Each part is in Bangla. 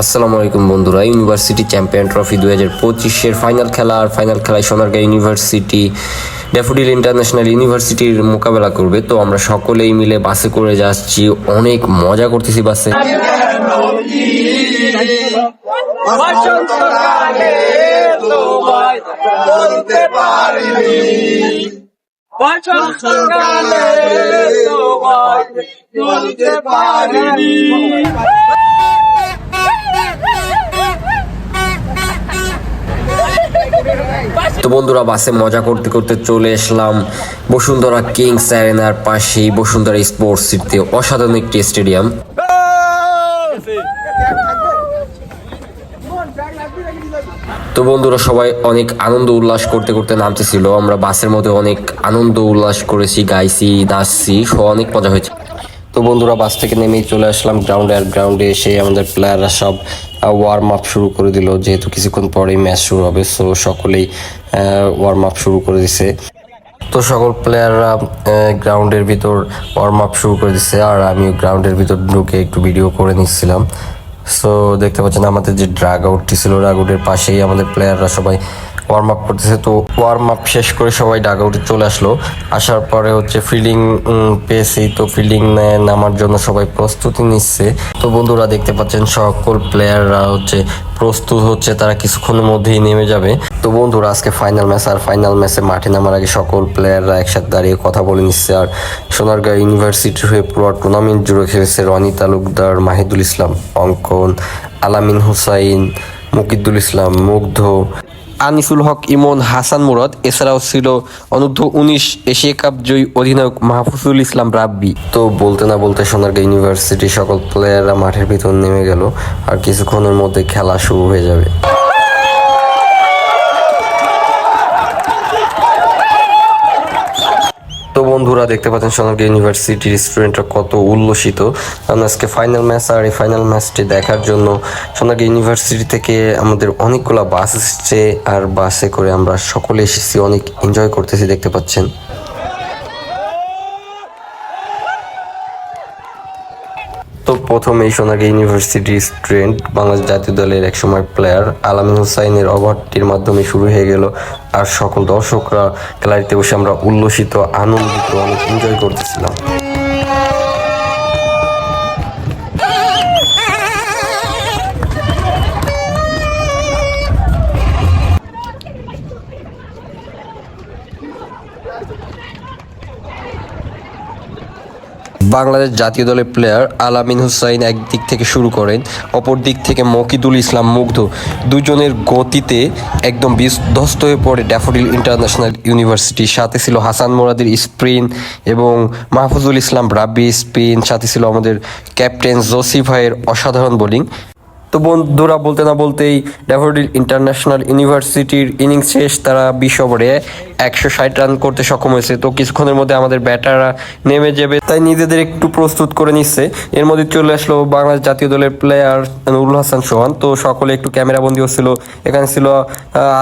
আসসালামু আলাইকুম বন্ধুরা, ইউনিভার্সিটি চ্যাম্পিয়ন ট্রফি দু হাজার পঁচিশের ফাইনাল খেলা আর ফাইনাল খেলায় সোনারগাঁ ইউনিভার্সিটি, ড্যাফোডিল ইন্টারন্যাশনাল ইউনিভার্সিটির মোকাবেলা করবে। তো আমরা সকলেই মিলে বাসে করে যাচ্ছি, অনেক মজা করতেছি বাসে। পারিনি বসন্তকালে তোমায় বলতে পারিনি তো বন্ধুরা, বাসে মজা করতে করতে চলে আসলাম বসুন্ধরা কিংস অ্যারেনার পাশেই বসুন্ধরা স্পোর্টস সিটিতে অসাধারণ একটি স্টেডিয়াম। তো বন্ধুরা, সবাই অনেক আনন্দ উল্লাস করতে করতে নামতেছিল। আমরা বাসের মধ্যে অনেক আনন্দ উল্লাস করেছি, গাইছি, নাচছি সব অনেক মজা হয়েছে। তো বন্ধুরা, বাস থেকে নেমেই চলে আসলাম। গ্রাউন্ডে আর গ্রাউন্ডে এসে আমাদের প্লেয়াররা সব ওয়ার্ম আপ শুরু করে দিল। যেহেতু কিছুক্ষণ পরেই ম্যাচ শুরু হবে সো সকলেই ওয়ার্ম আপ শুরু করে দিছে। তো সকল প্লেয়াররা গ্রাউন্ডের ভিতর ওয়ার্ম আপ শুরু করে দিচ্ছে আর আমি গ্রাউন্ডের ভিতর ঢুকে একটু ভিডিও করে নিচ্ছিলাম। সো দেখতে পাচ্ছেন, আমাদের যে ড্রাগ আউটটি ছিল ড্রাগ আউটের পাশেই আমাদের প্লেয়াররা সবাই ওয়ার্ম আপ করতেছে, তো ওয়ার্ম আপ শেষ করে সবাই ডাগ আউটে চলে আসলো। আসার পরে হচ্ছে ফিল্ডিং পেয়েছি, তো ফিল্ডিং নামার জন্য সবাই প্রস্তুতি নিচ্ছে। তো বন্ধুরা দেখতে পাচ্ছেন, সকল প্লেয়াররা হচ্ছে প্রস্তুত হচ্ছে, তারা কিছুক্ষণের মধ্যেই নেমে যাবে। তো বন্ধুরা, আজকে ফাইনাল ম্যাচ আর ফাইনাল ম্যাচে মাঠে নামার আগে সকল প্লেয়াররা একসাথে দাঁড়িয়ে কথা বলে নিচ্ছে। আর সোনারগাঁ ইউনিভার্সিটির হয়ে পুরো টুর্নামেন্ট জুড়ে খেলেছে রনি তালুকদার, মাহিদুল ইসলাম, অঙ্কন, আলামিন হুসাইন, মুকিদুল ইসলাম, মুগ্ধ। আনিসুল হক ইমন হাসান মুরাদ, এছাড়াও ছিল অনূর্ধ্ব উনিশ এশিয়া কাপ জয়ী অধিনায়ক মাহফুজুল ইসলাম রাব্বি। তো বলতে না বলতে সোনারগাঁ ইউনিভার্সিটি সকল প্লেয়াররা মাঠের ভিতর নেমে গেল, আর কিছুক্ষণের মধ্যে খেলা শুরু হয়ে যাবে। বন্ধুরা দেখতে পাচ্ছেন সোনালী ইউনিভার্সিটির স্টুডেন্টরা কত উল্লসিত। কারণ আজকে ফাইনাল ম্যাচ আর এই ফাইনাল ম্যাচটি দেখার জন্য সোনালী ইউনিভার্সিটি থেকে আমাদের অনেকগুলো বাস এসছে আর বাসে করে আমরা সকলে এসেছি, অনেক এনজয় করতেছি, দেখতে পাচ্ছেন। তো প্রথমেই সোনাকে ইউনিভার্সিটি স্টুডেন্ট বাংলাদেশ জাতীয় দলের একসময় প্লেয়ার আলামিন হুসাইনের ওভারটির মাধ্যমে শুরু হয়ে গেল। আর সকল দর্শকরা গ্যালারিতে বসে আমরা উল্লসিত, আনন্দিত, অনেক এনজয় করতেছিলাম। বাংলাদেশ জাতীয় দলের প্লেয়ার আলামিন হুসাইন একদিক থেকে শুরু করেন অপর দিক থেকে মকিদুল ইসলাম মুগ্ধ। দুজনের গতিতে একদম বিধ্বস্ত হয়ে পড়ে ড্যাফোডিল ইন্টারন্যাশনাল ইউনিভার্সিটি। সাথে ছিল হাসান মোরাদের স্প্রিন এবং মাহফুজুল ইসলাম রাব্বি স্পিন সাথে ছিল আমাদের ক্যাপ্টেন জোসি ভাইয়ের অসাধারণ বোলিং। তো বন্ধুরা বলতে না বলতেই ড্যাফোডিল ইন্টারন্যাশনাল ইউনিভার্সিটির ইনিংস শেষ, তারা বিশ ওভারে একশো ষাট রান করতে সক্ষম হয়েছে। তো কিছুক্ষণের মধ্যে আমাদের ব্যাটাররা নেমে যাবে, তাই নিজেদের একটু প্রস্তুত করে নিচ্ছে। এর মধ্যে চলে আসলো বাংলাদেশ জাতীয় দলের প্লেয়ার নুরুল হাসান সোহান। তো সকলে একটু ক্যামেরা বন্দি হচ্ছিল। এখানে ছিল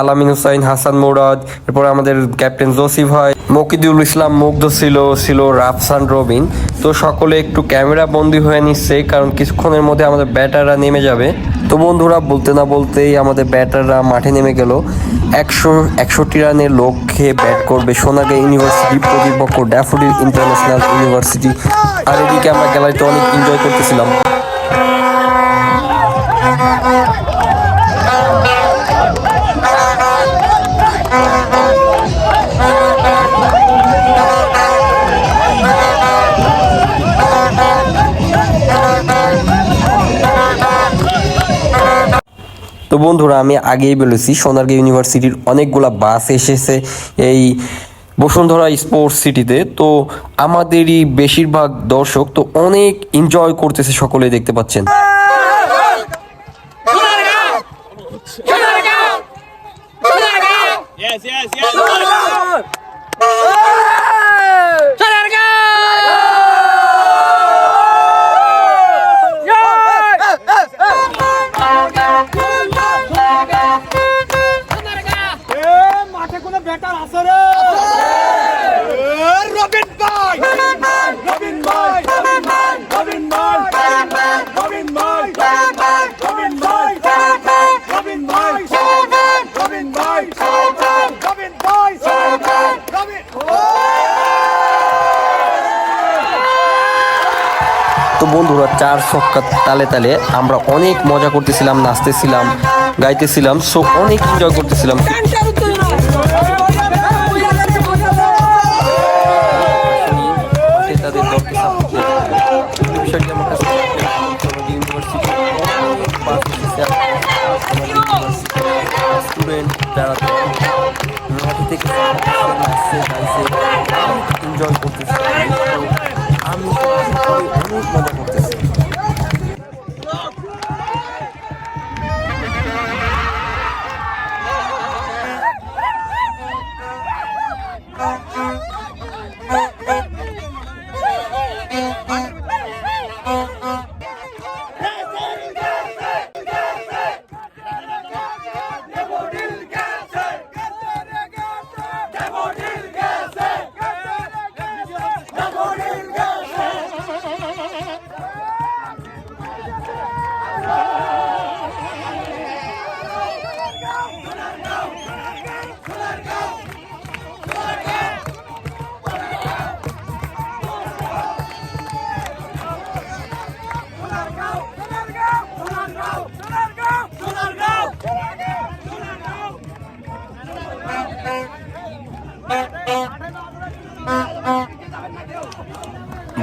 আলামিন হুসাইন, হাসান মোরাদ, এরপর আমাদের ক্যাপ্টেন জসি ভাই মকিদুল ইসলাম মুগ্ধ ছিল ছিল রাফসান রবিন। তো সকলে একটু ক্যামেরা বন্দি হয়ে নিচ্ছে, কারণ কিছুক্ষণের মধ্যে আমাদের ব্যাটাররা নেমে যাবে। তো বন্ধুরা, বলতে না বলতেই আমাদের ব্যাটাররা মাঠে নেমে গেল। একশো, একষট্টি রানের লক্ষ্যে ব্যাট করবে সোনাগাঁ ইউনিভার্সিটি প্রতিপক্ষ ড্যাফোডিল ইন্টারন্যাশনাল ইউনিভার্সিটি। আর এদিকে আমরা গ্যালারিতে অনেক এনজয় করতেছিলাম। তো বন্ধুরা আমি আগেই বলেছি সোনারগাঁ ইউনিভার্সিটির অনেকগুলো বাস এসেছে এই বসুন্ধরা স্পোর্টস সিটিতে। তো আমাদেরই বেশিরভাগ দর্শক তো অনেক এনজয় করতেছে সকলে দেখতে পাচ্ছেন। Yes, yes, yes. চার ছক্কা তালে তালে আমরা অনেক মজা করতেছিলাম, নাচতেছিলাম, গাইতেছিলাম সো অনেক এনজয় করতেছিলাম। স্টুডেন্ট যারা থেকে এনজয় করতেছে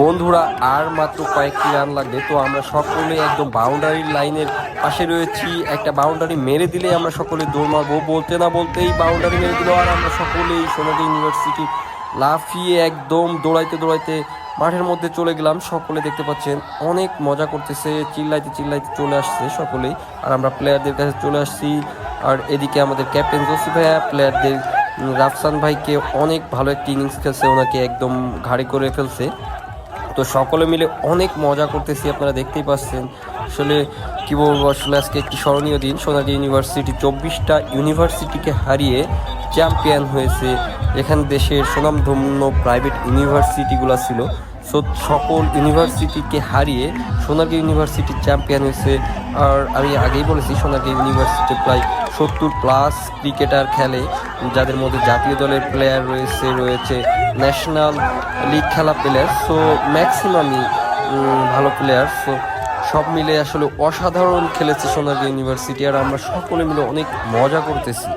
বন্ধুরা, আর মাত্র কয়েকটি রান লাগবে, তো আমরা সকলে একদম বাউন্ডারি লাইনের পাশে রয়েছি। একটা বাউন্ডারি মেরে দিলে আমরা সকলে দৌড় বলতে না বলতেই বাউন্ডারি মেরে দিল, আর আমরা সকলেই সোনাদি ইউনিভার্সিটি লাফিয়ে একদম দৌড়াইতে দৌড়াইতে মাঠের মধ্যে চলে গেলাম। সকলে দেখতে পাচ্ছেন, অনেক মজা করতেছে, চিল্লাইতে চিল্লাইতে চলে আসছে সকলেই। আর আমরা প্লেয়ারদের কাছে চলে আসছি। আর এদিকে আমাদের ক্যাপ্টেন জসি ভাইয়া প্লেয়ারদের রাফসান ভাইকে অনেক ভালো একটি ইনিংস খেলছে, ওনাকে একদম ঘাড়ি করে ফেলছে। তো সকলে মিলে অনেক মজা করতেছি, আপনারা দেখতেই পাচ্ছেন। আসলে কী বলব, আসলে আজকে একটি স্মরণীয় দিন। সোনালী ইউনিভার্সিটি চব্বিশটা ইউনিভার্সিটিকে হারিয়ে চ্যাম্পিয়ন হয়েছে। এখানে দেশের সুনামধন্য প্রাইভেট ইউনিভার্সিটিগুলো ছিল। সো সকল ইউনিভার্সিটিকে হারিয়ে সোনালী ইউনিভার্সিটি চ্যাম্পিয়ন হয়েছে। আর আমি আগেই বলেছি সোনালী ইউনিভার্সিটি প্রায় সত্তর প্লাস ক্রিকেটার খেলে, যাদের মধ্যে জাতীয় দলের প্লেয়ার রয়েছে রয়েছে ন্যাশনাল লিগ খেলা প্লেয়ার সো ম্যাক্সিমামই ভালো প্লেয়ার সো সব মিলে আসলে অসাধারণ খেলেছে সোনার ইউনিভার্সিটি আর আমরা সকলে মিলে অনেক মজা করতেছি।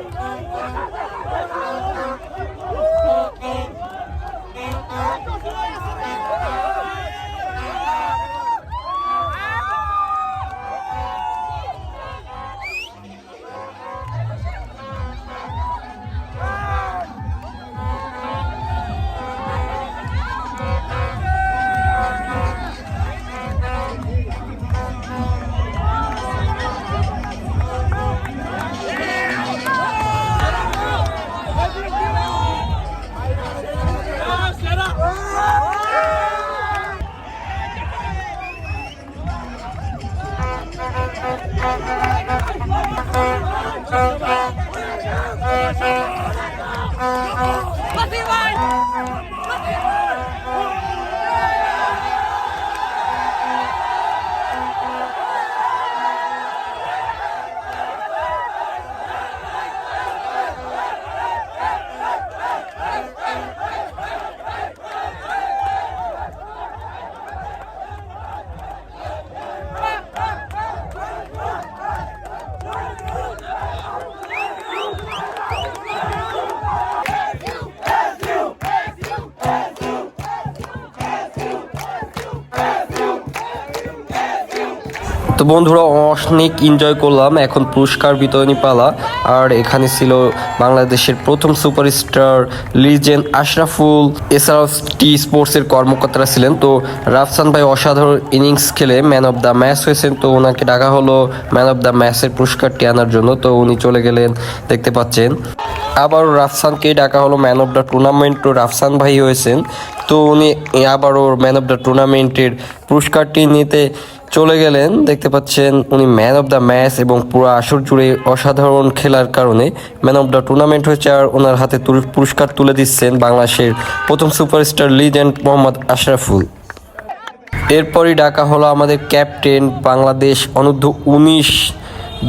তো বন্ধুরা, অনেক এনজয় করলাম। এখন পুরস্কার বিতরণী পালা। আর এখানে ছিল বাংলাদেশের প্রথম সুপারস্টার লিজেন্ড আশরাফুল এছাড়াও টি স্পোর্টসের কর্মকর্তারা ছিলেন। তো রাফসান ভাই অসাধারণ ইনিংস খেলে ম্যান অফ দ্য ম্যাচ হয়েছেন। তো ওনাকে ডাকা হলো ম্যান অফ দ্য ম্যাচের পুরস্কারটি আনার জন্য। তো উনি চলে গেলেন দেখতে পাচ্ছেন। আবারও রাফসানকে ডাকা হলো ম্যান অফ দ্য টুর্নামেন্ট তো রাফসান ভাই হয়েছেন। তো উনি আবারও ম্যান অফ দ্য টুর্নামেন্টের পুরস্কারটি নিতে চলে গেলেন। দেখতে পাচ্ছেন উনি ম্যান অফ দ্য ম্যাচ এবং পুরো আসর জুড়ে অসাধারণ খেলার কারণে ম্যান অফ দ্য টুর্নামেন্ট হয়েছে আর ওনার হাতে পুরস্কার তুলে দিচ্ছেন বাংলাদেশের প্রথম সুপারস্টার লিজেন্ড মোহাম্মদ আশরাফুল। এরপরই ডাকা হলো আমাদের ক্যাপ্টেন বাংলাদেশ অনূর্ধ্ব উনিশ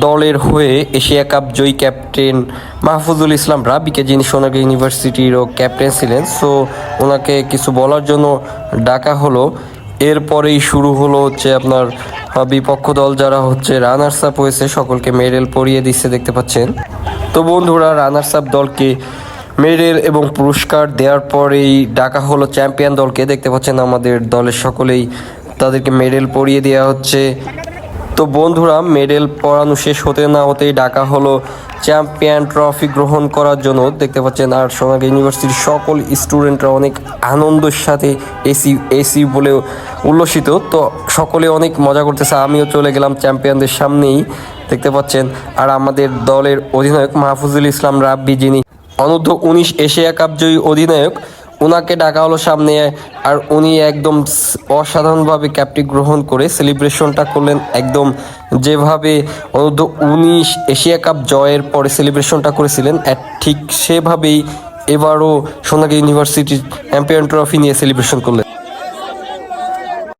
দলের হয়ে এশিয়া কাপ জয়ী ক্যাপ্টেন মাহফুজুল ইসলাম রাবিকে যিনি সোনালী ইউনিভার্সিটিরও ক্যাপ্টেন ছিলেন। সো ওনাকে কিছু বলার জন্য ডাকা হলো। এরপরেই শুরু হলো হচ্ছে আপনার বিপক্ষ দল যারা হচ্ছে রানার্স আপ হয়েছে, সকলকে মেডেল পরিয়ে দিচ্ছে, দেখতে পাচ্ছেন। তো বন্ধুরা রানার্স আপ দলকে মেডেল এবং পুরস্কার দেওয়ার পরেই ডাকা হলো চ্যাম্পিয়ন দলকে। দেখতে পাচ্ছেন আমাদের দলের সকলেই তাদেরকে মেডেল পরিয়ে দেওয়া হচ্ছে। তো বন্ধুরা, মেডেল পড়ানো শেষ হতে না হতেই ডাকা হলো চ্যাম্পিয়ন ট্রফি গ্রহণ করার জন্য। দেখতে পাচ্ছেন আর সোনাগ ইউনিভার্সিটির সকল স্টুডেন্টরা অনেক আনন্দের সাথে এসি এসি বলে উল্লসিত। তো সকলে অনেক মজা করতেছে, আমিও চলে গেলাম চ্যাম্পিয়নদের সামনেই। দেখতে পাচ্ছেন আর আমাদের দলের অধিনায়ক মাহফুজুল ইসলাম রাব্বি যিনি অনূর্ধ্ব উনিশ এশিয়া কাপ জয়ী অধিনায়ক ওনাকে ডাকা হলো সামনে আর উনি একদম অসাধারণভাবে ক্যাপটি গ্রহণ করে সেলিব্রেশনটা করলেন একদম যেভাবে অনূর্ধ্ব উনিশ এশিয়া কাপ জয়ের পরে সেলিব্রেশনটা করেছিলেন ঠিক সেভাবেই এবারও সোনালী ইউনিভার্সিটির চ্যাম্পিয়ন ট্রফি নিয়ে সেলিব্রেশন করলেন।